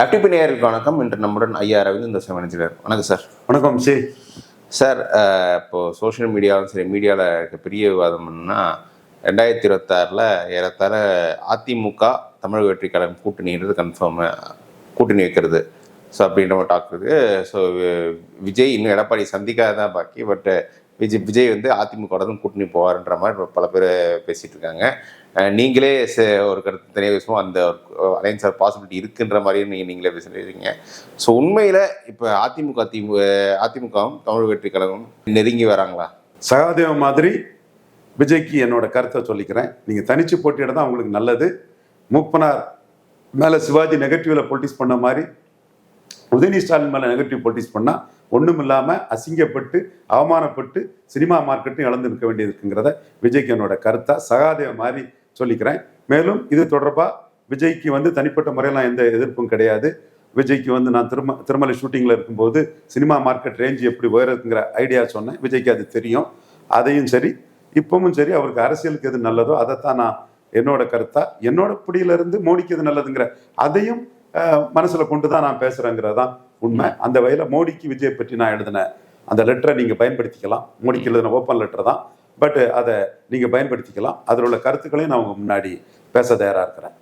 Active நேயர்களுக்கு வணக்கம். இன்று நம்முடன் ஐயா ரவீந்திர தோசை மனிதர் வணக்கம் சார் வணக்கம் சி. சார் அஹ், இப்போ சோஷியல் மீடியாவும் சரி மீடியாவில் இருக்க பெரிய விவாதம்னா ரெண்டாயிரத்தி இருபத்தாறில் ஏறத்தாழ அதிமுக தமிழக வெற்றி கழகம் கூட்டணின்றது கன்ஃபார்ம் கூட்டணி வைக்கிறது. ஸோ அப்படின்ற டாக் இருக்கு. ஸோ விஜய் இன்னும் எடப்பாடி சந்திக்காத தான் பாக்கி பட் விஜய் விஜய் வந்து அதிமுக கூட்டணி போவார்ன்ற மாதிரி பல பேர் பேசிட்டு இருக்காங்க நீங்களே ஒரு கருத்து தனியாக விஷயம் அந்த அலைன்ஸ் பாசிபிலிட்டி இருக்குன்ற மாதிரியும் நீங்கள் நீங்களே பேசுகிறீங்க ஸோ உண்மையில் இப்போ அதிமுக திமுக அதிமுகவும் தமிழ் வெற்றி கழகம் நெருங்கி வராங்களா? சகாதேவ மாதிரி விஜய்க்கு என்னோட கருத்தை சொல்லிக்கிறேன். நீங்கள் தனிச்சு போட்டியிட தான் உங்களுக்கு நல்லது. மூப்பனார் மேலே சிவாஜி நெகட்டிவில் பொலிட்டிக்ஸ் பண்ண மாதிரி உதயநிதி ஸ்டாலின் மேலே நெகட்டிவ் பொலிட்டிக்ஸ் பண்ணால் ஒன்றும் இல்லாமல் அசிங்கப்பட்டு அவமானப்பட்டு சினிமா மார்க்கெட்டும் இழந்து நிற்க வேண்டியது இருக்குங்கிறத விஜய்க்கு என்னோட கருத்தா சகாதேவ மாதிரி சொல்லிக்கிறேன். மேலும் இது தொடர்பாக விஜய்க்கு வந்து தனிப்பட்ட முறையில் எந்த எதிர்ப்பும் கிடையாது. விஜய்க்கு வந்து நான் திரும திருமலை ஷூட்டிங்கில் இருக்கும்போது சினிமா மார்க்கெட் ரேஞ்சு எப்படி உயருதுங்கிற ஐடியா சொன்னேன். விஜய்க்கு அது தெரியும். அதையும் சரி இப்பவும் சரி அவருக்கு அரசியலுக்கு எது நல்லதோ அதைத்தான் நான் என்னோட கருத்தா என்னோட பிடியிலிருந்து மோடிக்கு எது நல்லதுங்கிற அதையும் மனசுல கொண்டு தான் நான் பேசுறேங்கிறது தான் உண்மை அந்த வகையில மோடிக்கு விஜய் பற்றி நான் எழுதின அந்த லெட்டரை நீங்க பயன்படுத்திக்கலாம். மோடிக்கு எழுதின ஓப்பன் லெட்டர் தான். பட் அதை நீங்க பயன்படுத்திக்கலாம். அதில் உள்ள கருத்துக்களையும் நான் உங்க முன்னாடி பேச தயாரா இருக்கிறேன்.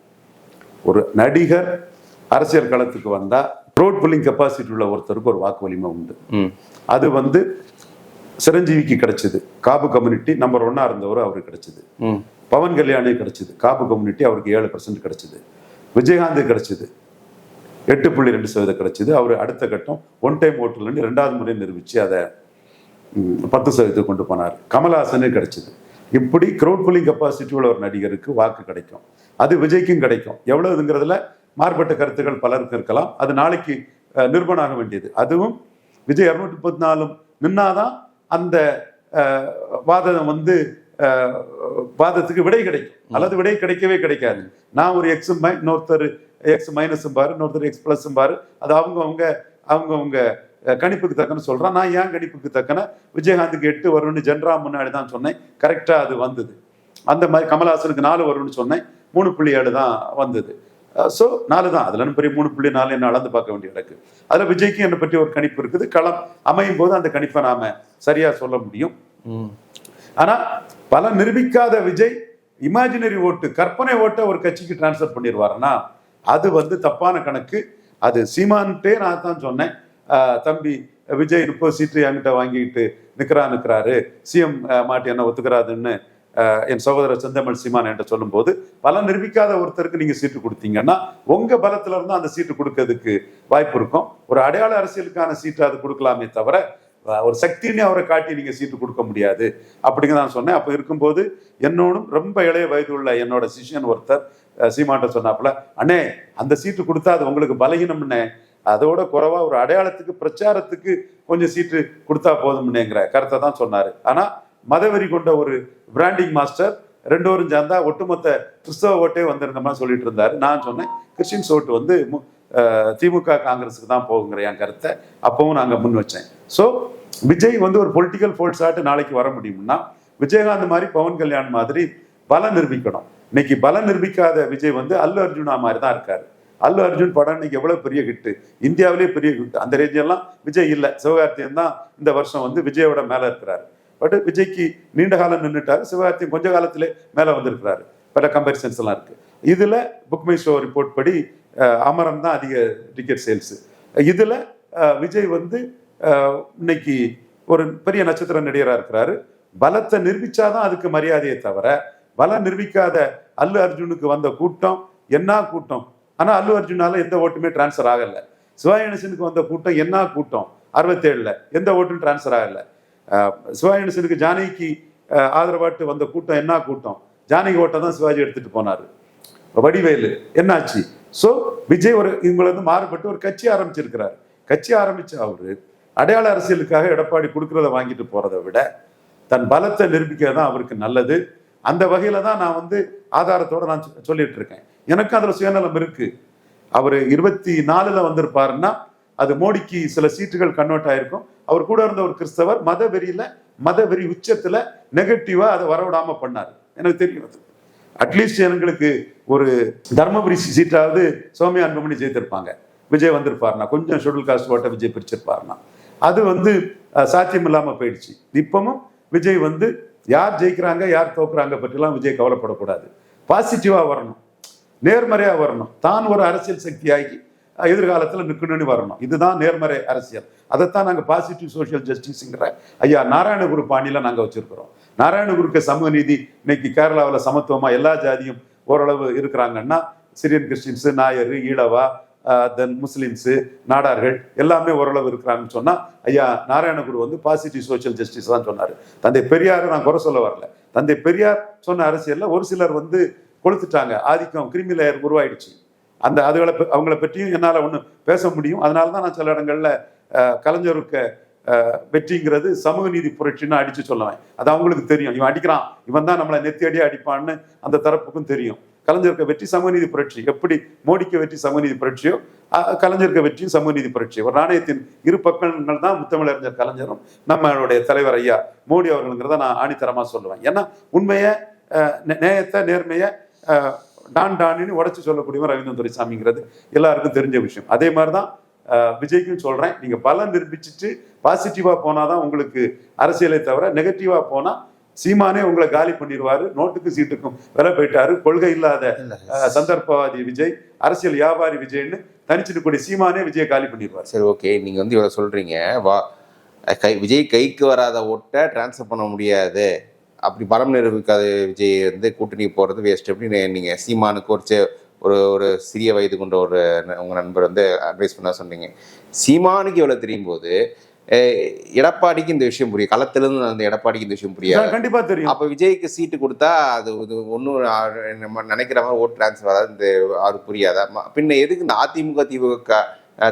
ஒரு நடிகர் அரசியல் களத்துக்கு வந்தா ரோட் புல்லிங் கெப்பாசிட்டி உள்ள ஒருத்தருக்கு ஒரு வாக்கு வலிமை உண்டு. அது வந்து சிரஞ்சீவிக்கு கிடைச்சது. காபு கம்யூனிட்டி நம்பர் ஒன்னா இருந்தவர் அவருக்கு கிடைச்சது. பவன் கல்யாணி கிடைச்சது. காபு கம்யூனிட்டி அவருக்கு ஏழு பர்சன்ட் கிடைச்சது. விஜயகாந்த் கிடைச்சது. எட்டு புள்ளி ரெண்டு சதவீதம் கிடைச்சது. அவர் அடுத்த கட்டம் ஒன் டைம் ஓட்டுலன்னு ரெண்டாவது முறை நிரூபிச்சு அதை பத்து சதவீதத்துக்கு கொண்டு போனார். கமல்ஹாசனு கிடைச்சது. இப்படி க்ரௌட் புல்லிங் கெப்பாசிட்டி உள்ள ஒரு நடிகருக்கு வாக்கு கிடைக்கும். அது விஜய்க்கும் கிடைக்கும். எவ்வளவுங்கிறதுல மாறுபட்ட கருத்துக்கள் பலருக்கு இருக்கலாம். அது நாளைக்கு ஆக வேண்டியது. அதுவும் விஜய் இரநூத்தி முப்பத்தி நாலும் நின்னாதான் அந்த வாதம் வந்து வாதத்துக்கு விடை கிடைக்கும். அல்லது விடை கிடைக்கவே கிடைக்காது. நான் ஒரு எக்ஸும் இன்னொருத்தர் எக்ஸ் மைனஸும் பாரு இன்னொருத்தர் எக்ஸ் பிளஸும் பாரு. அது அவங்க அவங்க அவங்க அவங்க கணிப்புக்கு தக்கன சொல்றான். நான் ஏன் கணிப்புக்கு தக்கன? விஜயகாந்துக்கு எட்டு வரும்னு ஜென்ரா முன்னாடி தான் சொன்னேன். கரெக்டா அது வந்தது. அந்த மாதிரி கமல்ஹாசனுக்கு நாலு வரும்னு சொன்னேன். மூணு புள்ளி ஏழு தான் வந்தது. ஸோ நாலு தான். அதுல பெரிய மூணு புள்ளி நாலு என்ன அளந்து பார்க்க வேண்டிய கிடக்கு அதுல விஜய்க்கு என்னை பற்றி ஒரு கணிப்பு இருக்குது. களம் அமையும் போது அந்த கணிப்பை நாம சரியா சொல்ல முடியும். ம். ஆனா பல நிரூபிக்காத விஜய் இமேஜினரி ஓட்டு கற்பனை ஓட்டை ஒரு கட்சிக்கு டிரான்ஸ்ஃபர் பண்ணிடுவாருன்னா அது வந்து தப்பான கணக்கு. அது சீமான்ட்டே நான் தான் சொன்னேன். தம்பி விஜய் முப்பது சீட்டு என்கிட்ட வாங்கிட்டு நிற்கிறா நிற்கிறாரு சிஎம் மாட்டி என்ன ஒத்துக்கிறாதுன்னு என் சகோதரர் செந்தமிழ் சீமான் என்கிட்ட சொல்லும்போது பல நிரூபிக்காத ஒருத்தருக்கு நீங்கள் சீட்டு கொடுத்தீங்கன்னா உங்கள் பலத்துல இருந்து அந்த சீட்டு கொடுக்கறதுக்கு வாய்ப்பு இருக்கும். ஒரு அடையாள அரசியலுக்கான சீட்டு அது கொடுக்கலாமே தவிர ஒரு சக்தின்னு அவரை காட்டி நீங்க சீட்டு கொடுக்க முடியாது. அப்படிங்க நான் சொன்னேன். அப்போ இருக்கும்போது என்னோடும் ரொம்ப இளைய வயது உள்ள என்னோட சிஷ்யன் ஒருத்தர் அஹ் சீமான்ட்ட சொன்னாப்புல அண்ணே அந்த சீட்டு கொடுத்தா அது உங்களுக்கு பலகீனம்னே. அதோட குறைவா ஒரு அடையாளத்துக்கு பிரச்சாரத்துக்கு கொஞ்சம் சீட்டு கொடுத்தா போதும்னேங்கிற கருத்தை தான் சொன்னாரு. ஆனா மதவெறி கொண்ட ஒரு பிராண்டிங் மாஸ்டர் ரெண்டு பேரும் சேர்ந்தா ஒட்டுமொத்த கிறிஸ்தவ ஓட்டே வந்திருந்தோம்னா சொல்லிட்டு இருந்தாரு. நான் சொன்னேன் கிறிஸ்டின்ஸ் ஓட்டு வந்து மு- திமுக காங்கிரஸுக்கு தான் போகுங்கிற என் கருத்தை அப்பவும் நாங்கள் முன் வச்சேன். ஸோ விஜய் வந்து ஒரு பொலிட்டிக்கல் ஃபோர்ஸ் ஆட்டு நாளைக்கு வர முடியும்னா விஜயகாந்த் மாதிரி பவன் கல்யாண் மாதிரி பலம் நிரூபிக்கணும். இன்னைக்கு பலம் நிரூபிக்காத விஜய் வந்து அல்லு அர்ஜுனா மாதிரி தான் இருக்காரு. அல்லு அர்ஜுன் படம் இன்னைக்கு எவ்வளவு பெரிய கிட்டு இந்தியாவிலேயே பெரிய கிட்டு அந்த ரேஞ்செல்லாம் விஜய் இல்லை. சிவகார்த்தியன் தான் இந்த வருஷம் வந்து விஜயோட மேல இருக்கிறாரு. பட் விஜய்க்கு நீண்ட காலம் நின்றுட்டாரு சிவகார்த்தியன் கொஞ்ச காலத்திலே மேல வந்திருக்கிறாரு. பல கம்பேரிசன்ஸ் எல்லாம் இருக்கு. இதுல புக்மை ஷோ ரிப்போர்ட் படி அமரம் தான் அதிக டிக்கெட் சேல்ஸ் இதுல விஜய் வந்து இன்னைக்கு ஒரு பெரிய நட்சத்திர நடிகராக இருக்கிறாரு. பலத்தை நிரூபிச்சாதான் அதுக்கு மரியாதையை தவிர பலம் நிரூபிக்காத அல்லு அர்ஜுனுக்கு வந்த கூட்டம் என்ன கூட்டம்? ஆனால் அல்லு அர்ஜுனால எந்த ஓட்டுமே டிரான்ஸ்ஃபர் ஆகல. சிவாயணசனுக்கு வந்த கூட்டம் என்ன கூட்டம்? அறுபத்தேழுல எந்த ஓட்டும் டிரான்ஸ்ஃபர் ஆகல. சிவாயணசனுக்கு ஜானகிக்கு ஆதரவாட்டு வந்த கூட்டம் என்ன கூட்டம்? ஜானகி ஓட்டை தான் சிவாஜி எடுத்துட்டு போனார். வடிவேலு என்னாச்சு? ஸோ விஜய் ஒரு இவங்களை வந்து மாறுபட்டு ஒரு கட்சி ஆரம்பிச்சிருக்கிறார். கட்சி ஆரம்பிச்ச அவரு அடையாள அரசியலுக்காக எடப்பாடி கொடுக்கறத வாங்கிட்டு போறதை விட தன் பலத்தை நிரூபிக்கிறது தான் அவருக்கு நல்லது. அந்த வகையில தான் நான் வந்து ஆதாரத்தோட நான் சொ- சொல்லிட்டு இருக்கேன். எனக்கு அதுல சுயநலம் இருக்கு. அவர் இருபத்தி நாலுல வந்திருப்பாருன்னா அது மோடிக்கு சில சீட்டுகள் கன்வெர்ட் ஆயிருக்கும். அவர் கூட இருந்த ஒரு கிறிஸ்தவர் மத வெறியில மத வெறி உச்சத்துல நெகட்டிவா அதை வரவிடாம பண்ணாரு. எனக்கு தெரியும் அது அட்லீஸ்ட் எங்களுக்கு ஒரு தர்மபுரி சீட்டாவது சோமியா அன்புமணி ஜெயித்திருப்பாங்க. விஜய் வந்திருப்பாருனா கொஞ்சம் ஷெடியூல் காஸ்ட் ஓட்ட விஜய் பிரிச்சிருப்பாருனா அது வந்து சாத்தியம் இல்லாமல் போயிடுச்சு. இப்பவும் விஜய் வந்து யார் ஜெயிக்கிறாங்க யார் தோக்குறாங்க பற்றிலாம் விஜய் கவலைப்படக்கூடாது. பாசிட்டிவாக வரணும். நேர்மறையா வரணும். தான் ஒரு அரசியல் சக்தியாகி எதிர்காலத்தில் எதிர்காலத்துல நிக்கணும்னு வரணும். இதுதான் நேர்மறை அரசியல். அதைத்தான் நாங்க பாசிட்டிவ் சோஷியல் ஜஸ்டிஸ்ங்கிற ஐயா நாராயணகுரு பாணியில் நாங்க வச்சிருக்கிறோம். நாராயணகுருக்கு சமூக நீதி இன்னைக்கு கேரளாவில் சமத்துவமா எல்லா ஜாதியும் ஓரளவு இருக்கிறாங்கன்னா Syrian Christians Nair Ezhava then Muslims நாடார்கள் எல்லாமே ஓரளவு இருக்கிறாங்கன்னு சொன்னால் ஐயா நாராயணகுரு வந்து பாசிட்டிவ் சோஷியல் ஜஸ்டிஸ் தான் சொன்னார். தந்தை பெரியாரை நான் குறை சொல்ல வரல. தந்தை பெரியார் சொன்ன அரசியலில் ஒரு சிலர் வந்து கொளுத்துட்டாங்க. ஆதிக்கம் கிரிமி லேயர் உருவாயிடுச்சு. அந்த அதுகளை அவங்கள பற்றியும் என்னால் ஒன்று பேச முடியும். அதனால தான் நான் சில இடங்களில் கலைஞருக்கு வெற்றிங்கிறது சமூக நீதி புரட்சின்னு அடிச்சு சொல்லுவேன். அது அவங்களுக்கு தெரியும். இவன் அடிக்கிறான். இவன் தான் நம்மளை நெத்தி அடிப்பான்னு அந்த தரப்புக்கும் தெரியும். கலைஞருக்கு வெற்றி சமநீதி புரட்சி. எப்படி மோடிக்கு வெற்றி சமநீதி புரட்சியோ கலைஞருக்கு வெற்றியும் சமநீதி புரட்சி. ஒரு நாணயத்தின் இரு பக்கங்கள் தான் முத்தமிழறிஞர் கலைஞரும் நம்மளுடைய தலைவர் ஐயா மோடி அவர்களுங்கிறத நான் ஆணித்தரமாக சொல்லுவேன். ஏன்னா உண்மையை நேயத்தை நேர்மையை டான் டானின்னு உடச்சி சொல்லக்கூடியவன் ரவீந்திரன் துரைசாமிங்கிறது எல்லாருக்கும் தெரிஞ்ச விஷயம். அதே மாதிரி தான் விஜய்க்கும் சொல்கிறேன் நீங்கள் பலன் நிரூபிச்சுட்டு போனால் தான் உங்களுக்கு அரசியலை தவிர நெகட்டிவாக போனால் சீமானே உங்களை காலி பண்ணிடுவாரு நோட்டுக்கு சீட்டுக்கும் விலை போயிட்டாரு. கொள்கை இல்லாத சந்தர்ப்பவாதி விஜய் அரசியல் வியாபாரி விஜய்னு தனிச்சிட்டு கூடிய சீமானே விஜய் காலி பண்ணிடுவார். சரி ஓகே நீங்க வந்து இவ்வளவு சொல்றீங்க. வா கை விஜய் கைக்கு வராத ஓட்டை டிரான்ஸ்ஃபர் பண்ண முடியாது. அப்படி பலம் நிரூபிக்காத விஜய் வந்து கூட்டணி போறது வேஸ்ட் அப்படின்னு நீங்க சீமானுக்கு ஒரு சே- ஒரு ஒரு சிறிய வயது கொண்ட ஒரு ந- உங்க நண்பர் வந்து அட்வைஸ் பண்ண சொன்னீங்க. சீமானுக்கு இவ்வளவு தெரியும் போது எடப்பாடிக்கு இந்த விஷயம் புரியும். களத்திலிருந்து அந்த எடப்பாடிக்கு இந்த விஷயம் புரியாது. கண்டிப்பா தெரியும். அப்ப விஜய்க்கு சீட்டு கொடுத்தா அது ஒன்றும் நம்ம நினைக்கிற மாதிரி ஓட் டிரான்ஸ்ஃபர் அதாவது இந்த அது புரியாதா? பின்ன எதுக்கு இந்த அதிமுக திமுக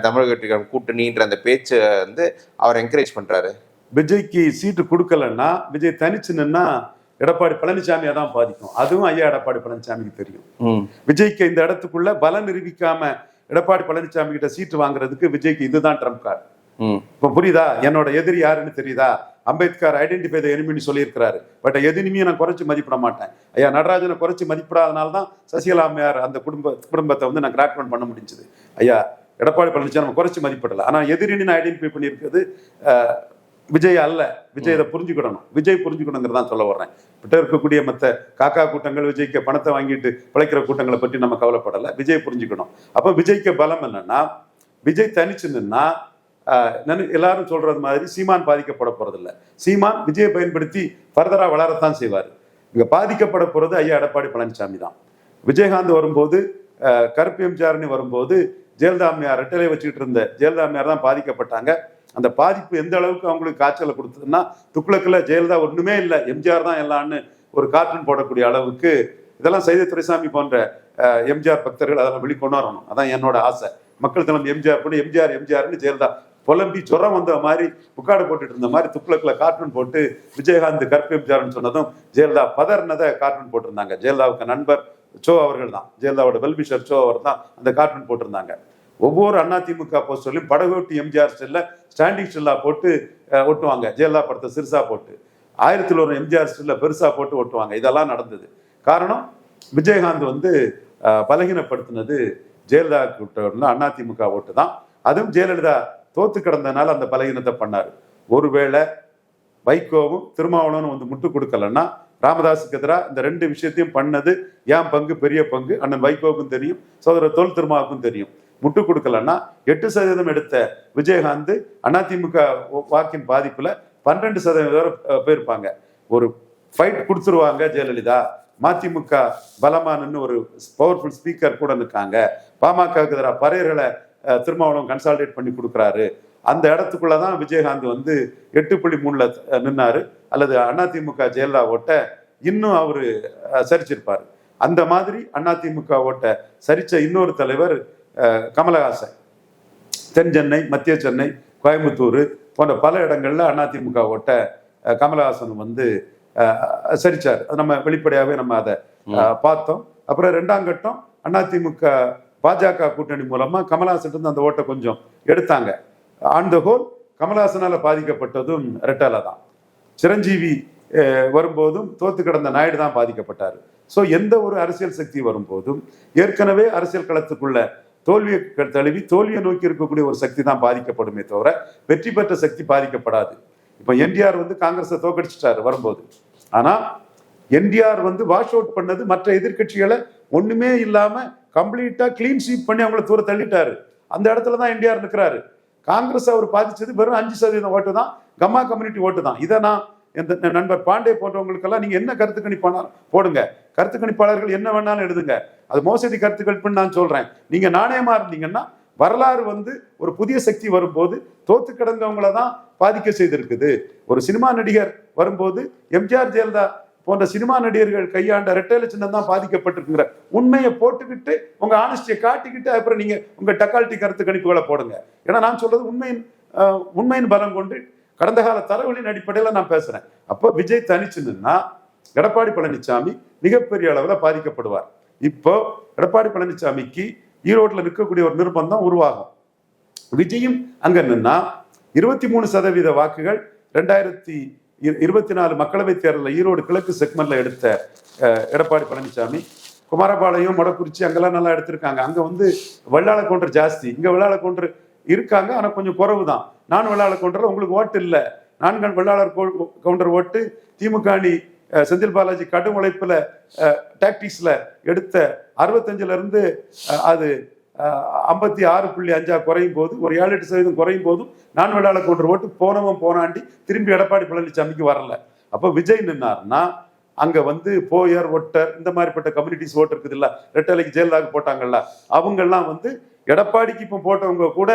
தமிழக வெற்றிக்கழகம் கூட்டணின்ற அந்த பேச்சை வந்து அவர் என்கரேஜ் பண்றாரு? விஜய்க்கு சீட்டு கொடுக்கலன்னா விஜய் தனிச்சு நின்னா எடப்பாடி பழனிசாமியை தான் பாதிக்கும். அதுவும் ஐயா எடப்பாடி பழனிசாமிக்கு தெரியும். விஜய்க்கு இந்த இடத்துக்குள்ள பலம் நிரூபிக்காம எடப்பாடி பழனிசாமி கிட்ட சீட்டு வாங்குறதுக்கு விஜய்க்கு இதுதான் ட்ரம்ப் கார்டு இப்ப புரியுதா? என்னோட எதிரி யாருன்னு தெரியுதா? அம்பேத்கர் ஐடென்டிஃபை த எனிமின்னு சொல்லியிருக்கிறாரு. பட் எதினிமையும் நான் குறைச்சு மதிப்பிட மாட்டேன். ஐயா நடராஜனை குறைச்சு மதிப்பிடாதனால தான் சசிகலா அம்மையார் அந்த குடும்ப குடும்பத்தை வந்து நான் கிராக்மெண்ட் பண்ண முடிஞ்சது. ஐயா எடப்பாடி பழனிசாமி நம்ம குறைச்சு மதிப்பிடல. ஆனா எதிரின்னு நான் ஐடென்டிஃபை பண்ணியிருக்கிறது விஜய் அல்ல. விஜய் இதை புரிஞ்சுக்கிடணும். விஜய் புரிஞ்சுக்கணுங்கிறத தான் சொல்ல வர்றேன். கிட்ட இருக்கக்கூடிய மற்ற காக்கா கூட்டங்கள் விஜய்க்கு பணத்தை வாங்கிட்டு பிழைக்கிற கூட்டங்களை பற்றி நம்ம கவலைப்படல. விஜய் புரிஞ்சுக்கணும். அப்ப விஜய்க்கு பலம் என்னன்னா விஜய் தனிச்சு நன்னு- எல்லாரும் சொல்றது மாதிரி சீமான் பாதிக்கப்பட போறதில்ல. சீமான் விஜயை பயன்படுத்தி ஃபர்தரா வளரத்தான் செய்வார். இங்க பாதிக்கப்பட போறது ஐயா எடப்பாடி பழனிசாமி தான். விஜயகாந்த் வரும்போது கருப்பு எம்ஜிஆர்னு வரும்போது ஜெயலலிதா அம்மையார் ரெட்டலை வச்சுக்கிட்டு இருந்த ஜெயலலிதா அம்மையார் தான் பாதிக்கப்பட்டாங்க. அந்த பாதிப்பு எந்த அளவுக்கு அவங்களுக்கு காய்ச்சலை கொடுத்ததுன்னா துக்ளக்கில் ஜெயலலிதா ஒன்றுமே இல்லை. எம்ஜிஆர் தான் எல்லாம்னு ஒரு கார்ட்டூன் போடக்கூடிய அளவுக்கு இதெல்லாம் சைத துரைசாமி போன்ற எம்ஜிஆர் பக்தர்கள் அதெல்லாம் வெளிக்கொண்டு வரணும் அதான் என்னோட ஆசை. மக்கள் தளம் எம்ஜிஆர் கூட எம்ஜிஆர் எம்ஜிஆர்னு ஜெயலலிதா புலம்பி ஜுரம் வந்த மாதிரி புக்காடு போட்டுட்டு இருந்த மாதிரி துக்ளக்கில் கார்ட்டூன் போட்டு விஜயகாந்த் கற்பிச்சார்னு சொன்னதும் ஜெயலலிதா பதர்னதை கார்ட்டூன் போட்டிருந்தாங்க. ஜெயலலிதாவுக்கு நண்பர் சோ அவர்கள் தான். ஜெயலலிதாவோட வெல்பிஷர் சோ அவர் தான் அந்த கார்ட்டூன் போட்டிருந்தாங்க. ஒவ்வொரு அதிமுக போஸ்டர்லையும் படகோட்டி எம்ஜிஆர் ஸ்டில்ல ஸ்டாண்டிங் ஸ்டில்லா போட்டு ஓட்டுவாங்க. ஒட்டுவாங்க ஜெயலலிதா படத்தை சிறுசா போட்டு. ஆயிரத்தில் ஒரு எம்ஜிஆர் ஸ்டில்ல பெருசா போட்டு ஒட்டுவாங்க இதெல்லாம் நடந்தது. காரணம் விஜயகாந்த் வந்து பலகீனப்படுத்தினது ஜெயலலிதா அண்ணா அதிமுக ஓட்டு தான். அதுவும் ஜெயலலிதா தோத்து கிடந்தனால அந்த பலகீனத்தை பண்ணார். ஒருவேளை வைகோவும் திருமாவளவனும் வந்து முட்டு கொடுக்கலன்னா ராமதாஸுக்கு எதிராக இந்த ரெண்டு விஷயத்தையும் பண்ணது ஏன் பங்கு பெரிய பங்கு? அண்ணன் வைகோவுக்கும் தெரியும் சோதரர் தோல் திருமாவுக்கும் தெரியும். முட்டு கொடுக்கலன்னா எட்டு சதவீதம் எடுத்த விஜயகாந்த் அதிமுக வாக்கின் பாதிப்புல பன்னெண்டு சதவீதம் வரை போயிருப்பாங்க. ஒரு ஃபைட் கொடுத்துருவாங்க ஜெயலலிதா. மதிமுக பலமானன்னு ஒரு பவர்ஃபுல் ஸ்பீக்கர் கூட நிற்காங்க பாமகவுக்கு எதிராக பறையர்களை திருமாவளவன் கன்சால்டேட் பண்ணி கொடுக்குறாரு. அந்த இடத்துக்குள்ள தான் விஜயகாந்த் வந்து எட்டு புள்ளி மூணுல நின்னாரு. அல்லது அதிமுக ஜெயலலிதா ஓட்ட இன்னும் அவரு சரிச்சிருப்பாரு. அந்த மாதிரி அதிமுக ஓட்ட சரிச்ச இன்னொரு தலைவர் கமலஹாசன். தென் சென்னை மத்திய சென்னை கோயம்புத்தூர் போன்ற பல இடங்கள்ல அதிமுக ஓட்ட கமலஹாசன் வந்து சரிச்சார். அது நம்ம வெளிப்படையாகவே நம்ம அதை பார்த்தோம். அப்புறம் ரெண்டாம் கட்டம் அதிமுக பாஜக கூட்டணி மூலமா கமல்ஹாசன் அந்த ஓட்டை கொஞ்சம் எடுத்தாங்க. ஆன் த ஹோல் கமல்ஹாசனால பாதிக்கப்பட்டதும் ரெட்டால தான். சிரஞ்சீவி வரும்போதும் தோத்து கிடந்த நாயுடு தான் பாதிக்கப்பட்டார். ஸோ எந்த ஒரு அரசியல் சக்தி வரும்போதும் ஏற்கனவே அரசியல் களத்துக்குள்ள தோல்வியை தழுவி தோல்வியை நோக்கி இருக்கக்கூடிய ஒரு சக்தி தான் பாதிக்கப்படுமே தவிர வெற்றி பெற்ற சக்தி பாதிக்கப்படாது. இப்போ என்டிஆர் வந்து காங்கிரஸை தோக்கடிச்சிட்டாரு வரும்போது. ஆனால் என்டிஆர் வந்து வாஷ் அவுட் பண்ணது மற்ற எதிர்க்கட்சிகளை ஒண்ணுமே இல்லாம கம்ப்ளீட்டா க்ளீன் ஸ்வீப் பண்ணி அவங்கள தூர தள்ளிட்டாரு. அந்த இடத்துல தான் என்டிஆர் இருக்கிறாரு காங்கிரஸ் அவர் பாதிச்சது வெறும் அஞ்சு சதவீதம் ஓட்டு தான். கம்மா கம்யூனிட்டி ஓட்டு தான். இதை நான் இந்த நண்பர் பாண்டே போன்றவங்களுக்கெல்லாம் நீங்க என்ன கருத்து கணிப்பானாலும் போடுங்க. கருத்து கணிப்பாளர்கள் என்ன வேணாலும் எழுதுங்க. அது மோசடி கருத்து கணிப்புன்னு நான் சொல்றேன். நீங்க நாணயமா இருந்தீங்கன்னா வரலாறு வந்து ஒரு புதிய சக்தி வரும்போது தோத்து கிடந்தவங்கள தான் பாதிக்க செய்திருக்குது. ஒரு சினிமா நடிகர் வரும்போது எம்ஜிஆர் ஜெயலலிதா போன்ற சினிமா நடிகர்கள் கையாண்ட ரெட்டையில சின்னம் தான் பாதிக்கப்பட்டிருக்குங்கிற உண்மையை போட்டுக்கிட்டு உங்க ஆனஸ்டியை காட்டிக்கிட்டு அப்புறம் நீங்க உங்க டக்கால்ட்டி கருத்து கணிப்புகளை போடுங்க. ஏன்னா நான் சொல்றது உண்மையின் உண்மையின் பலம் கொண்டு கடந்த கால தரவுகளின் அடிப்படையில் நான் பேசுறேன். அப்போ விஜய் தனிச்சுன்னா எடப்பாடி பழனிசாமி மிகப்பெரிய அளவில் பாதிக்கப்படுவார். இப்போ எடப்பாடி பழனிசாமிக்கு ஈரோட்டில் நிற்கக்கூடிய ஒரு நிர்பந்தம் உருவாகும். விஜயும் அங்க நின்னா இருபத்தி மூணு சதவீத வாக்குகள் ரெண்டாயிரத்தி இருபத்தி நாலு மக்களவைத் தேர்தலில் ஈரோடு கிழக்கு செக்மெண்ட்ல எடுத்த எடப்பாடி பழனிசாமி குமாரபாளையம் மொடக்குறிச்சி அங்கெல்லாம் நல்லா எடுத்திருக்காங்க. அங்கே வந்து வெள்ளாள கவுண்டர் ஜாஸ்தி. இங்கே வெள்ளாள கவுண்டர் இருக்காங்க ஆனால் கொஞ்சம் குறவு தான் நான் வெள்ளாள கவுண்டரில் உங்களுக்கு ஓட்டு இல்லை. நான்கு வெள்ளாளர் கவுண்டர் ஓட்டு திமுக அணி செந்தில் பாலாஜி கடும் உழைப்பில் டாக்டிக்ஸில் எடுத்த அறுபத்தஞ்சுலருந்து அது ஐம்பத்தி ஆறு புள்ளி அஞ்சா குறையும் போது ஒரு ஏழு எட்டு சதவீதம் குறையும் போதும் நான் வெள்ளாள கொண்டு ஓட்டு போனவன் போனாண்டி திரும்பி எடப்பாடி பழனிசாமிக்கு வரல. அப்போ விஜய் நின்னார்னா அங்க வந்து போயர் ஒட்டர் இந்த மாதிரிப்பட்ட கம்யூனிட்டிஸ் ஓட்டு இருக்குது இல்ல ரெட்டலைக்கு ஜெயலலிதாவுக்கு போட்டாங்கல்ல அவங்கெல்லாம் வந்து எடப்பாடிக்கு இப்போ போட்டவங்க கூட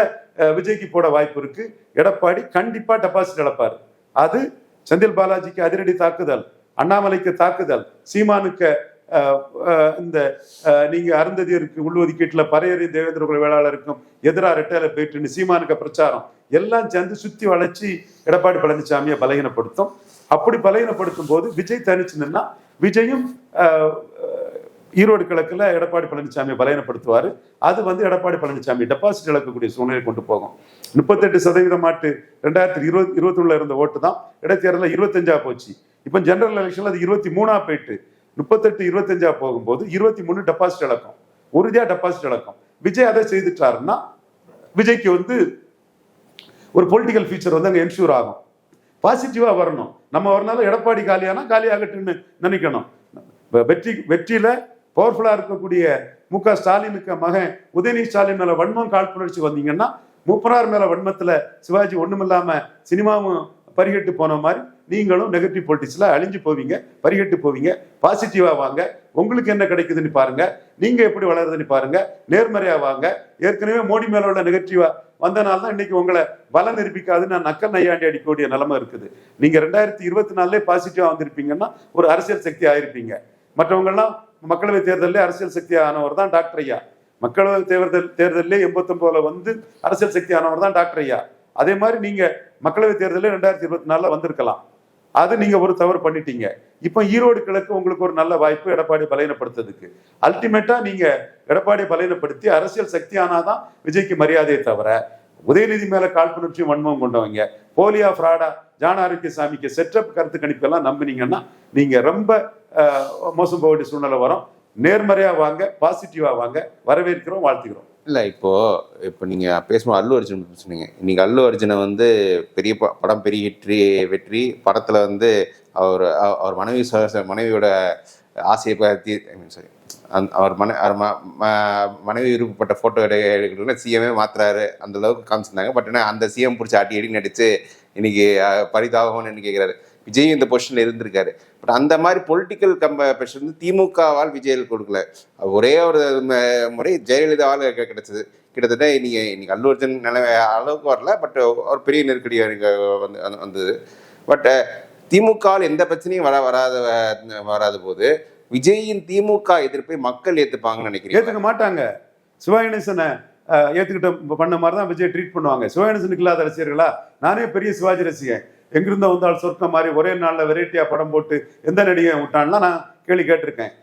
விஜய்க்கு போட வாய்ப்பு இருக்கு. எடப்பாடி கண்டிப்பா டெபாசிட் இழப்பார். அது செந்தில் பாலாஜிக்கு அதிரடி தாக்குதல் அண்ணாமலைக்கு தாக்குதல் சீமானுக்கு இந்த நீங்கள் நீங்க அருந்ததியருக்கு உள்ஒதுக்கீட்டுல பறையறி தேவேந்திர குல வேளாளருக்கும் எதிராக ரெட்டையில போயிட்டுன்னு சீமானுக்கு பிரச்சாரம் எல்லாம் சேர்ந்து சுத்தி வளைச்சு எடப்பாடி பழனிசாமியை பலகீனப்படுத்தும். அப்படி பலகீனப்படுத்தும் போது விஜய் தனிச்சு நின்னா விஜயும் ஈரோடு கிழக்குல எடப்பாடி பழனிசாமியை பலகீனப்படுத்துவாரு. அது வந்து எடப்பாடி பழனிசாமி டெபாசிட் இழக்கக்கூடிய சூழ்நிலை கொண்டு போகும். முப்பத்தெட்டு சதவீதம் மாட்டு ரெண்டாயிரத்தி இருபது இருபத்தி இருந்த ஓட்டு தான் இடைத்தேர்தலில் இருபத்தஞ்சா போச்சு. இப்போ ஜெனரல் எலெக்ஷன்ல அது இருபத்தி மூணா போயிட்டு முப்பத்தெட்டு இருபத்தஞ்சா போகும்போது இருபத்தி மூணு டெபாசிட் இழக்கும். உறுதியா டெபாசிட் இழக்கும். விஜய் அதை செய்துட்டாருன்னா விஜய்க்கு வந்து ஒரு பொலிட்டிக்கல் ஃபீச்சர் வந்து அங்கே என்ஷூர் ஆகும். பாசிட்டிவா வரணும். நம்ம வரனால எடப்பாடி காலியானா காலியாகட்டும்னு நினைக்கணும். வெற்றி வெற்றியில பவர்ஃபுல்லா இருக்கக்கூடிய மு க ஸ்டாலினுக்கு மகன் உதயநிதி ஸ்டாலின் மேல வன்மம் காழ்ப்புணர்ச்சி வந்தீங்கன்னா மூப்பனார் மேல வன்மத்துல சிவாஜி ஒண்ணுமில்லாம சினிமாவும் பரிகெட்டு போன மாதிரி நீங்களும் நெகட்டிவ் பொலிட்டிக்ஸ்ல அழிஞ்சு போவீங்க பரிகட்டு போவீங்க பாசிட்டிவாக வாங்க. உங்களுக்கு என்ன கிடைக்குதுன்னு பாருங்க. நீங்கள் எப்படி வளருதுன்னு பாருங்க. நேர்மறையாக வாங்க. ஏற்கனவே மோடி மேல உள்ள நெகட்டிவாக வந்தனால தான் இன்னைக்கு உங்களை பலம் நிரூபிக்காதுன்னு நான் நக்கல் நையாண்டி அடிக்கக்கூடிய நிலைமை இருக்குது. நீங்கள் ரெண்டாயிரத்தி இருபத்தி நாலுலேயே பாசிட்டிவாக வந்திருப்பீங்கன்னா ஒரு அரசியல் சக்தி ஆயிருப்பீங்க. மற்றவங்கெல்லாம் மக்களவை தேர்தலில் அரசியல் சக்தி ஆனவர் தான் டாக்டர் ஐயா. மக்களவை தேர்தல் தேர்தலில் எண்பத்தொன்பதுல வந்து அரசியல் சக்தி ஆனவர் தான் டாக்டர் ஐயா. அதே மாதிரி நீங்கள் மக்களவை தேர்தலில் ரெண்டாயிரத்தி இருபத்தி நாலில் வந்திருக்கலாம். அது நீங்க ஒரு தவறு பண்ணிட்டீங்க. இப்போ ஈரோடு கிழக்கு உங்களுக்கு ஒரு நல்ல வாய்ப்பு எடப்பாடி பலையனப்படுத்துறதுக்கு அல்டிமேட்டா நீங்க எடப்பாடி பலையனப்படுத்தி அரசியல் சக்தி ஆனாதான் விஜய்க்கு மரியாதையை தவிர உதயநிதி மேல காழ்ப்புணர்ச்சியும் வன்மம் கொண்டவங்க. போலியா ஃப்ராடா ஜான ஆரோக்கியசாமிக்கு செட்டப் கருத்து கணிப்பெல்லாம் நம்பினீங்கன்னா நீங்க ரொம்ப மோசம் போக வேண்டிய சூழ்நிலை வரும். நேர்மறையா வாங்க பாசிட்டிவா வாங்க வரவேற்கிறோம் வாழ்த்துக்கிறோம் இல்லை இப்போது இப்போ நீங்கள் பேசும்போது அல்லு அர்ஜுன் சொன்னீங்க. இன்றைக்கி அல்லு அர்ஜுனை வந்து பெரிய ப- படம் பெரிய வெற்றி வெற்றி படத்தில் வந்து அவர் அவர் மனைவி ச- மனைவியோட ஆசையை பற்றி சாரி அவர் மனை அவர் ம- மனைவி விருப்பப்பட்ட ஃபோட்டோ எடுக்கணும்னா சிஎம்ஏ மாத்துறாரு. அந்த அளவுக்கு காமிச்சிருந்தாங்க. பட் ஆனால் அந்த சிஎம் பிடிச்சி ஆட்டி அடி நடித்து இன்னைக்கு பரிதாபம்னு கேட்குறாரு விஜய் இந்த பொசிஷன்ல இருந்திருக்காரு. பட் அந்த மாதிரி பொலிட்டிக்கல் கம்பேஷன் வந்து திமுகவால் விஜயில் கொடுக்கல. ஒரே ஒரு முறை ஜெயலலிதாவால் கிடைச்சது. கிட்டத்தட்ட நீங்க இன்னைக்கு அல்லு அர்ஜுன் அளவுக்கு வரல. பட் ஒரு பெரிய நெருக்கடி வந்து வந்தது. பட் திமுகவில் எந்த பிரச்சனையும் வர வராத வராத போது விஜயின் திமுக எதிர்ப்பை மக்கள் ஏத்துப்பாங்கன்னு நினைக்கிறேன் ஏத்துக்க மாட்டாங்க. சிவாயணேசனை அஹ், ஏத்துக்கிட்ட பண்ண மாதிரி தான் விஜய் ட்ரீட் பண்ணுவாங்க. சிவாயணேசனுக்கு இல்லாத ரசிகர்களா நானே பெரிய சிவாஜி ரசிகன். எங்கிருந்த வந்தால் சொர்க்கம் மாதிரி ஒரே நாளில் வெரைட்டியாக படம் போட்டு எந்த நடிகை விட்டான்லாம் நான் கேள்வி கேட்டிருக்கேன்.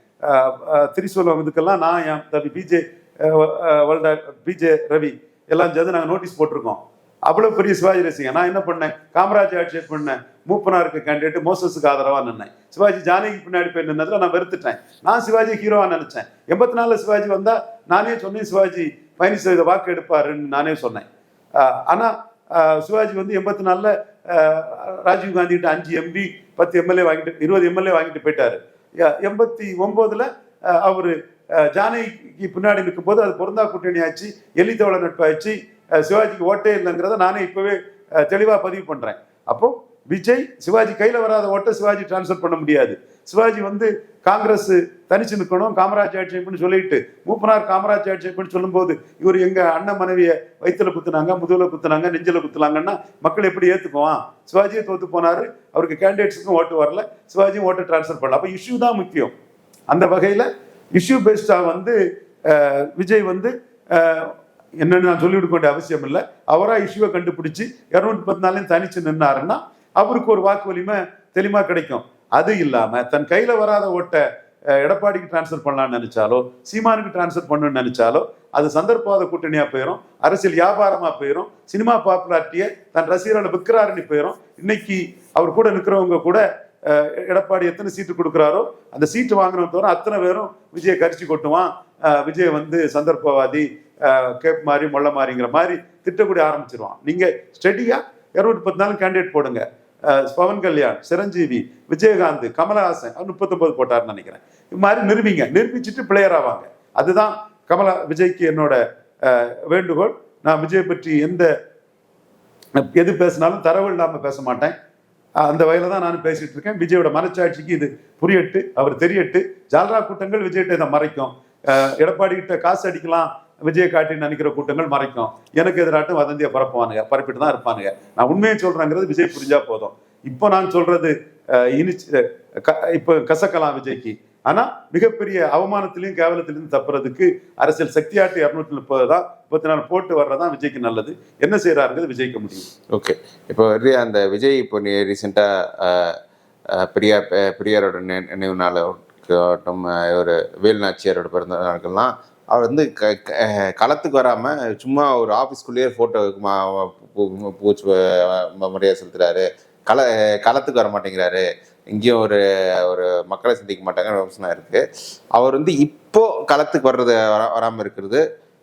திரிசூலம் இதுக்கெல்லாம் நான் என் தம்பி பிஜே வேர்ல்டா பிஜே ரவி எல்லாம் சேர்ந்து நாங்கள் நோட்டீஸ் போட்டிருக்கோம். அவ்வளோ பெரிய சிவாஜி ரசிகன். நான் என்ன பண்ணேன்? காமராஜ் ஆட்சியை பண்ணேன். மூப்பனாருக்கு கேண்டிடேட் மோசஸுக்கு ஆதரவாக நின்னேன். சிவாஜி ஜானகி பின்னாடி போய் நின்னதில் நான் வெறுத்துட்டேன். நான் சிவாஜி ஹீரோவாக நினச்சேன். எண்பத்தி நாலில் சிவாஜி வந்தால் நானே சொன்னேன் சிவாஜி பயணி சதவீத வாக்கு எடுப்பாருன்னு நானே சொன்னேன். ஆனால் சிவாஜி வந்து எண்பத்தி நாலில் ராஜீவ் காந்தி கிட்ட அஞ்சு எம்பி பத்து எம்எல்ஏ வாங்கிட்டு இருபது எம்எல்ஏ வாங்கிட்டு போயிட்டாரு. எண்பத்தி ஒன்பதுல அவர் ஜானகிக்கு பின்னாடி நிற்கும்போது அது பொருந்தா கூட்டணி ஆச்சு எலித்தோழ நட்பாச்சு சிவாஜிக்கு ஓட்டே இல்லைங்கிறத நானே இப்பவே தெளிவாக பதிவு பண்ணுறேன் அப்போ விஜய் சிவாஜி கையில் வராத ஓட்டை சிவாஜி டிரான்ஸ்ஃபர் பண்ண முடியாது. சிவாஜி வந்து காங்கிரஸ் தனிச்சு நிற்கணும் காமராஜ் ஆட்சி அமைப்புன்னு சொல்லிட்டு மூப்பனார் காமராஜ் ஆட்சி அமைப்புன்னு சொல்லும்போது இவர் எங்கள் அண்ணன் மனைவியை வயிற்றுல குத்துனாங்க முதுகில் குத்துனாங்க நெஞ்சில் குத்துனாங்கன்னா மக்கள் எப்படி ஏற்றுக்குவான் சிவாஜியை தோத்து போனார் அவருக்கு கேண்டிடேட்ஸுக்கும் ஓட்டு வரல சிவாஜியும் ஓட்டை டிரான்ஸ்ஃபர் பண்ணல. அப்போ இஷ்யூ தான் முக்கியம். அந்த வகையில் இஷ்யூ பேஸ்டாக வந்து விஜய் வந்து என்னென்னு என்னன்னு நான் சொல்லிவிட வேண்டிய அவசியம் இல்லை. அவராக இஷ்யூவை கண்டுபிடிச்சி இரநூத்தி பத்து நாளையும் தனிச்சு நின்னாருன்னா அவருக்கு ஒரு வாக்கு வலிமை கிடைக்கும். அது இல்லாம தன் கையில வராத ஓட்டை எடப்பாடிக்கு டிரான்ஸ்ஃபர் பண்ணலாம்னு நினைச்சாலோ சீமானுக்கு டிரான்ஸ்ஃபர் பண்ணணும்னு நினைச்சாலோ அது சந்தர்ப்பவாத கூட்டணியா போயிடும் அரசியல் வியாபாரமா போயிடும் சினிமா பாப்புலாரிட்டியை தன் ரசிகர்களை விற்கிறாருன்னு போயிடும் இன்னைக்கு அவர் கூட நிற்கிறவங்க கூட எடப்பாடி எத்தனை சீட்டு கொடுக்குறாரோ அந்த சீட்டு வாங்கினவங்க தவிர அத்தனை பேரும் விஜயை கரிச்சு கொட்டுவான். விஜய் வந்து சந்தர்ப்பவாதி கேப் மாதிரி மொள்ள மாதிரிங்கிற மாதிரி திட்டக்கூடிய ஆரம்பிச்சிருவான். நீங்க ஸ்டெடியா இருநூத்தி பத்து நாள் கேண்டிடேட் போடுங்க. பவன் கல்யாண் சிரஞ்சீவி விஜயகாந்த் கமலஹாசன் அவர் முப்பத்தொன்பது போட்டாருன்னு நினைக்கிறேன். இது மாதிரி நிரூபிங்க. நிரூபிச்சுட்டு பிளேயர் ஆவாங்க. அதுதான் கமலா விஜய்க்கு என்னோட வேண்டுகோள். நான் விஜய் பற்றி எந்த எது பேசினாலும் தரவு இல்லாம பேச மாட்டேன். அந்த வகையில தான் நான் பேசிட்டு இருக்கேன். விஜயோட மனச்சாட்சிக்கு இது புரியட்டு அவர் தெரியட்டு. ஜால்ரா கூட்டங்கள் விஜய்கிட்ட இதை மறைக்கும். எடப்பாடி கிட்ட காசு அடிக்கலாம் விஜயை காட்டி நினைக்கிற கூட்டங்கள் மறைக்கும். எனக்கு எதிராட்டும் வதந்தியை பரப்புவானுங்க பரப்பிட்டு தான் இருப்பானுங்க. நான் உண்மையை சொல்றேங்கிறது விஜய் புரிஞ்சா போதும். இப்போ நான் சொல்றது இனி க- இப்போ கசக்கலாம் விஜய்க்கு. ஆனா மிகப்பெரிய அவமானத்திலையும் கேவலத்திலையும் தப்புறதுக்கு அரசியல் சக்தியாட்டு இரநூத்தி முப்பது தான் முப்பத்தி நாலு போட்டு வர்றதான் விஜய்க்கு நல்லது. என்ன செய்யறாருங்கிறது விஜய்க்க முடியும். ஓகே. இப்போ அந்த விஜய் இப்போ நீ ரீசெண்டாக பெரியார் பெ- பெரியாரோட நினைவு நினைவு நாளாகட்டும் ஒரு வேலுநாச்சியாரோட பிறந்த நாட்கள்லாம் அவர் வந்து க களத்துக்கு வராமல் சும்மா ஒரு ஆஃபீஸ்க்குள்ளேயே ஃபோட்டோ பூச்சி ம- மரியாதை செலுத்துறாரு. கள களத்துக்கு வர மாட்டேங்கிறாரு. இங்கேயும் ஒரு ஒரு மக்களை சந்திக்க மாட்டாங்கன்னு விமர்சனம் இருக்கு. அவர் வந்து இப்போ களத்துக்கு வர்றது வர வராமல் இருக்கிறது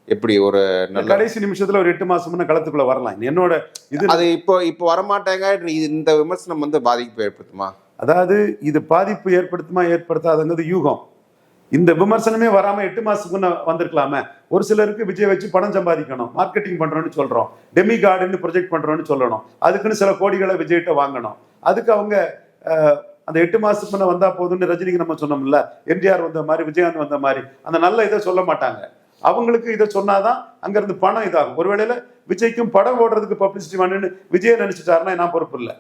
எப்படி ஒரு நல்ல கடைசி நிமிஷத்துல ஒரு எட்டு மாசம் முன்ன களத்துக்குள்ள வரலாம். என்னோட இது அது இப்போ இப்போ வரமாட்டாங்க இந்த விமர்சனம் வந்து பாதிப்பு ஏற்படுத்துமா? அதாவது இது பாதிப்பு ஏற்படுத்துமா ஏற்படுத்தாதுங்கிறது யூகம். இந்த விமர்சனமே வராம எட்டு மாசத்துக்கு முன்ன வந்திருக்கலாமே. ஒரு சிலருக்கு விஜய் வச்சு பணம் சம்பாதிக்கணும் மார்க்கெட்டிங் பண்றோம்னு சொல்றோம். டெமி கார்டுன்னு ப்ரொஜெக்ட் பண்றோம்னு சொல்லணும். அதுக்குன்னு சில கோடிகளை விஜய்கிட்ட வாங்கணும். அதுக்கு அவங்க அந்த எட்டு மாசத்துக்கு முன்ன வந்தா போதும்னு ரஜினிக்கு நம்ம சொன்னோம்ல. எம்ஜிஆர் வந்த மாதிரி விஜயகாந்த் வந்த மாதிரி அந்த நல்ல இதை சொல்ல மாட்டாங்க. அவங்களுக்கு இதை சொன்னாதான் அங்கிருந்து பணம் இதாகும். ஒருவேளையில விஜய்க்கும் படம் ஓடுறதுக்கு பப்ளிசிட்டி வேணும்னு விஜய் நினைச்சிட்டாருன்னா நான் பொறுப்பு இல்லை.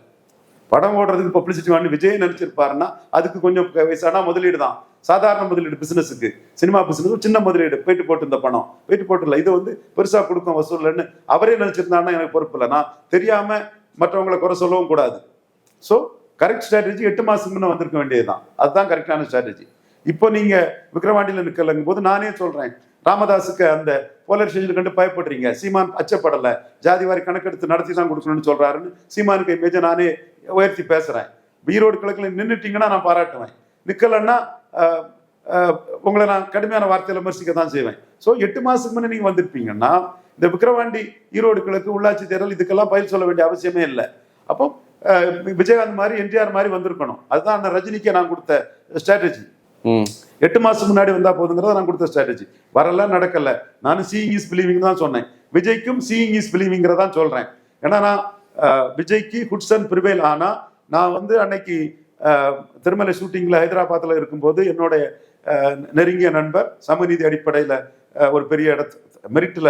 படம் ஓடுறதுக்கு பப்ளிசிட்டி வாங்கி விஜய் நினைச்சிருப்பாருன்னா அதுக்கு கொஞ்சம் வயசானா முதலீடு தான். சாதாரண முதலீடு பிசினஸுக்கு சினிமா பிசினஸ் சின்ன முதலீடு. போயிட்டு போட்டு இந்த பணம். போயிட்டு போட்டுல இது வந்து பெருசா கொடுக்கும் வசூல்லன்னு அவரே நினைச்சிருந்தாருன்னா எனக்கு பொறுப்பு இல்லை. நான் தெரியாம மற்றவங்களை குறை சொல்லவும் கூடாது. ஸோ கரெக்ட் ஸ்ட்ராட்டஜி எட்டு மாசம் முன்ன வந்திருக்க வேண்டியதுதான். அதுதான் கரெக்டான ஸ்ட்ராட்டஜி இப்போ நீங்க விக்ரவாண்டியில் நிக்கலங்கும் போது நானே சொல்றேன். ராமதாஸுக்கு அந்த போலரைசேஷன் கண்டு பயப்படுறீங்க. சீமான் அச்சப்படலை. ஜாதி வாரி கணக்கெடுத்து நடத்தி தான் கொடுக்கணும்னு சொல்றாருன்னு சீமானுக்கு இமேஜை நானே உயர்த்தி பேசுறேன். ஈரோடு கிழக்குல நின்னுட்டீங்கன்னா நான் பாராட்டுவேன். நிக்கலன்னா உங்களை நான் கடுமையான வார்த்தையில விமர்சிக்க தான் செய்வேன். ஸோ எட்டு மாசத்துக்கு முன்ன நீங்க வந்திருப்பீங்கன்னா இந்த விக்கிரவாண்டி ஈரோடு கிழக்கு உள்ளாட்சி தேர்தல் இதுக்கெல்லாம் பயிர் சொல்ல வேண்டிய அவசியமே இல்லை. அப்போ விஜயகாந்த் மாதிரி என்டிஆர் மாதிரி வந்திருக்கணும். அதுதான் அந்த ரஜினிக்கு நான் கொடுத்த ஸ்ட்ராட்டஜி எட்டு மாசம் முன்னாடி வந்தா போதுங்கிறத நான் கொடுத்த ஸ்ட்ராட்டஜி வரல நடக்கல. நான் சீயிங் இஸ் பிலீவிங் தான் சொன்னேன். விஜய்க்கும் சீயிங் இஸ் பிலீவிங்கிறதான் சொல்றேன். ஏன்னா நான் விஜய்க்கு ஹுட்சன் ப்ரிவேல் ஆனா நான் வந்து அன்னைக்கு திருமலை ஷூட்டிங்ல ஹைதராபாத்ல இருக்கும்போது என்னுடைய நெருங்கிய நண்பர் சமநீதி அடிப்படையில ஒரு பெரிய இடத்து மெரிட்ல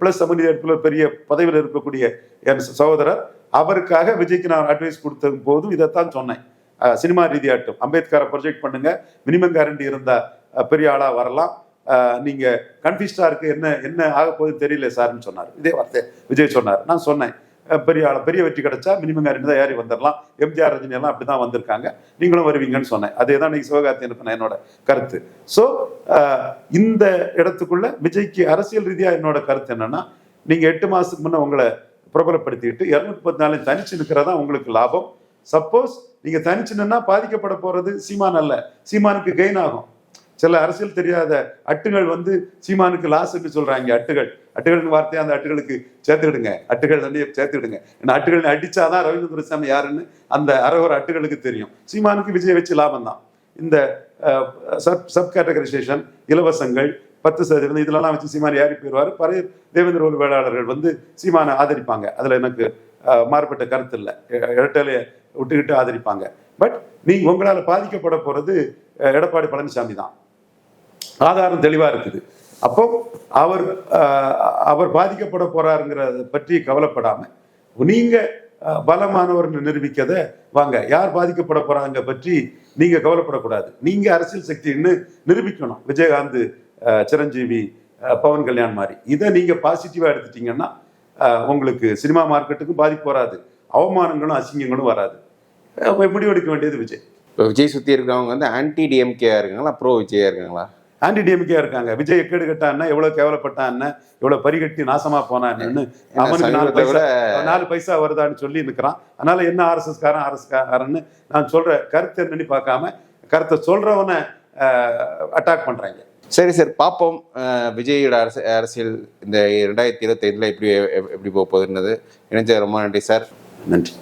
பிளஸ் சமநீதி அடிப்படையில் பெரிய பதவியில் இருக்கக்கூடிய என் சகோதரர். அவருக்காக விஜய்க்கு நான் அட்வைஸ் கொடுத்த போதும் இதைத்தான் சொன்னேன். சினிமா ரீதியாட்டும். அம்பேத்கரை ப்ரொஜெக்ட் பண்ணுங்க. மினிமம் கேரண்டி இருந்தா பெரிய ஆளா வரலாம். நீங்கள் நீங்க கன்ஃபியூஸ்டா இருக்கு. என்ன என்ன ஆக போகுது தெரியல சார்னு சொன்னார். இதே வார்த்தை விஜய் சொன்னார். நான் சொன்னேன். பெரிய பெரிய வெற்றி கிடைச்சா மினிமம் கேரண்டி தான் ஏறி வந்துடலாம் எம்ஜிஆர் ரஜினி எல்லாம் அப்படிதான் வந்திருக்காங்க. நீங்களும் வருவீங்கன்னு சொன்னேன். அதே தான் இன்னைக்கு சிவகார்த்தி அனுப்பின என்னோட கருத்து. ஸோ இந்த இடத்துக்குள்ள விஜய்க்கு அரசியல் ரீதியாக என்னோட கருத்து என்னன்னா நீங்கள் எட்டு மாதத்துக்கு முன்னே உங்களை பிரபலப்படுத்திக்கிட்டு இரநூத்தி முப்பத்தி நாலு தனிச்சு நிற்கிறதா உங்களுக்கு லாபம். சப்போஸ் நீங்கள் தனிச்சு நின்னா பாதிக்கப்பட போகிறது சீமான் அல்ல. சீமானுக்கு கெயின் ஆகும். சில அரசியல் தெரியாத அட்டுகள் வந்து சீமானுக்கு லாஸ்ன்னு சொல்றாங்க அட்டுகள். அட்டுகள்னு வார்த்தையை அந்த அட்டுகளுக்கு சேர்த்துடுங்க அட்டுகள் தண்ணியை சேர்த்துடுங்க ஏன்னா அட்டுகள் அடிச்சாதான் ரவீந்திர துரைசாமி யாருன்னு அந்த அறவர அட்டுகளுக்கு தெரியும். சீமானுக்கு விஜய வச்சு லாபம் தான். இந்த சப் சப் கேட்டகரைசேஷன் இலவசங்கள் பத்து சதவீதம் இதெல்லாம் வச்சு சீமான் ஏறி போயிடுவார். பழைய தேவேந்திர ஒரு வேளாளர்கள் வந்து சீமானை ஆதரிப்பாங்க. அதுல எனக்கு மாறுபட்ட கருத்து இல்லை. இரட்டையில விட்டுக்கிட்டு ஆதரிப்பாங்க. பட் நீ உங்களால பாதிக்கப்பட போறது எடப்பாடி பழனிசாமி தான். ஆதாரம் தெளிவா இருக்குது. அப்போ அவர் அவர் பாதிக்கப்பட போறாருங்கிறத பற்றி கவலைப்படாம நீங்க பலமானவர்னு நிரூபிக்கத வாங்க யார் பாதிக்கப்பட போறாங்க பற்றி நீங்க கவலைப்படக்கூடாது. நீங்க அரசியல் சக்தின்னு நிரூபிக்கணும். விஜயகாந்த் சிரஞ்சீவி பவன் கல்யாண் மாதிரி. இதை நீங்க பாசிட்டிவா எடுத்துட்டீங்கன்னா உங்களுக்கு சினிமா மார்க்கெட்டுக்கும் பாதிப்பு வராது. அவமானங்களும் அசிங்கங்களும் வராது. முடிவெடுக்க வேண்டியது விஜய். இப்போ விஜய் சுற்றி இருக்கிறவங்க வந்து ஆன்டி டிஎம்கேயா இருக்காங்களா ப்ரோ விஜயா இருக்காங்களா? ஆன்டி டிஎம்கே இருக்காங்க. விஜய் எக்கேடு கட்டான்னா எவ்வளவு கேவலப்பட்டான்னு எவ்வளவு பரிகட்டி நாசமா போனான்னு அவனுக்கு நாலு பைசா நாலு பைசா வருதான்னு சொல்லி நிற்கிறான் அதனால என்ன ஆர்எஸ்எஸ் காரன் ஆர்எஸ் காரன்னு நான் சொல்ற கருத்து என்னன்னு பார்க்காம கருத்தை சொல்றவனை அட்டாக் பண்றாங்க. சரி சார் பார்ப்போம். விஜயோட அரசு அரசியல் இந்த ரெண்டாயிரத்தி இருபத்தைந்தில் எப்படி எப்படி போக போகுதுன்றது. இணைஞ்ச ரொம்ப நன்றி சார். நன்றி.